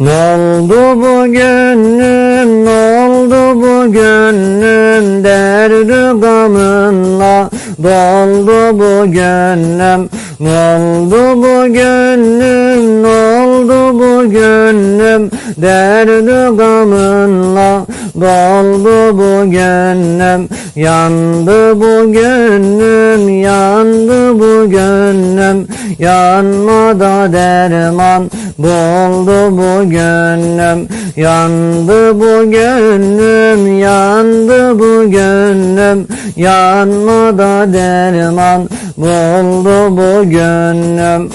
Ne oldu bu gönlüm, ne oldu bu gönlüm? Derdi gamınla doldu bu gönlüm. Ne oldu bu gönlüm, ne oldu bu gönlüm Derdi gamınla doldu bu gönlüm Yandı bu gönlüm, yandı bu gönlüm. Yanmada derman buldu bu gönlüm. Yandı bu gönlüm, yandı bu gönlüm. Yanmada derman buldu bu gönlüm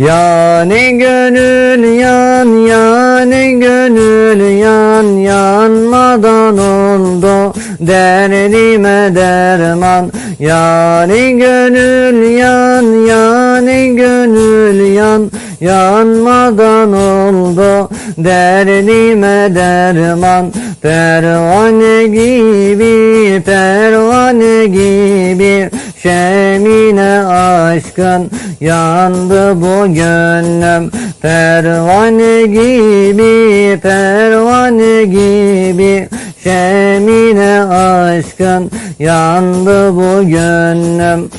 Yani gönül yan, yani gönül yan, yanmadan oldu derdime derman. Yani gönül yan, yani gönül yan, yanmadan oldu derdime derman. Pervane gibi, pervane gibi, şemine aşkın yandı bu gönlüm. Pervane gibi, pervane gibi Şemine aşkın yandı bu gönlüm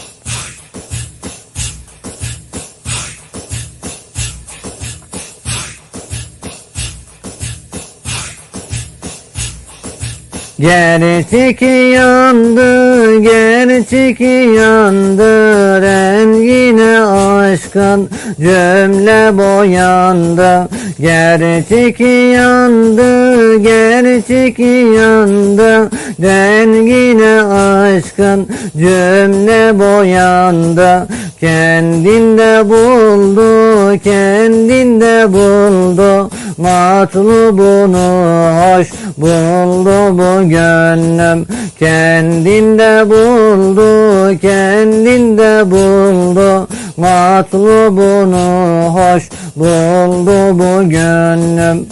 Gerçek yandı, gerçek yandı Rengine aşkın cümle boyandı Gerçek yandı, gerçek yandı Rengine aşkın cümle boyandı Kendinde buldu, kendinde Matlubunu hoş buldu bu gönlüm. Kendinde buldu, kendinde buldu. Matlubunu hoş buldu bu gönlüm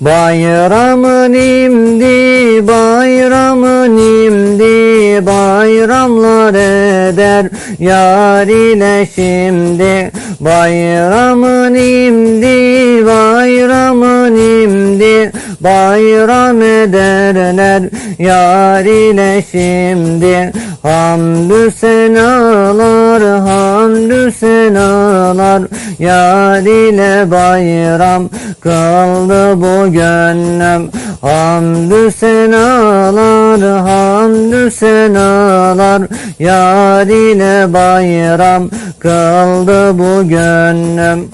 Bayramın imdi, bayramın imdi, bayramlar eder yar ile şimdi. Bayramın imdi, bayramın imdi, bayram ederler yar ile şimdi. Hamdü senalar, hamdü senalar, yar ile bayram kıldı bu gönlüm. Hamdü senalar, hamdü senalar, yar ile bayram kıldı bu gönlüm.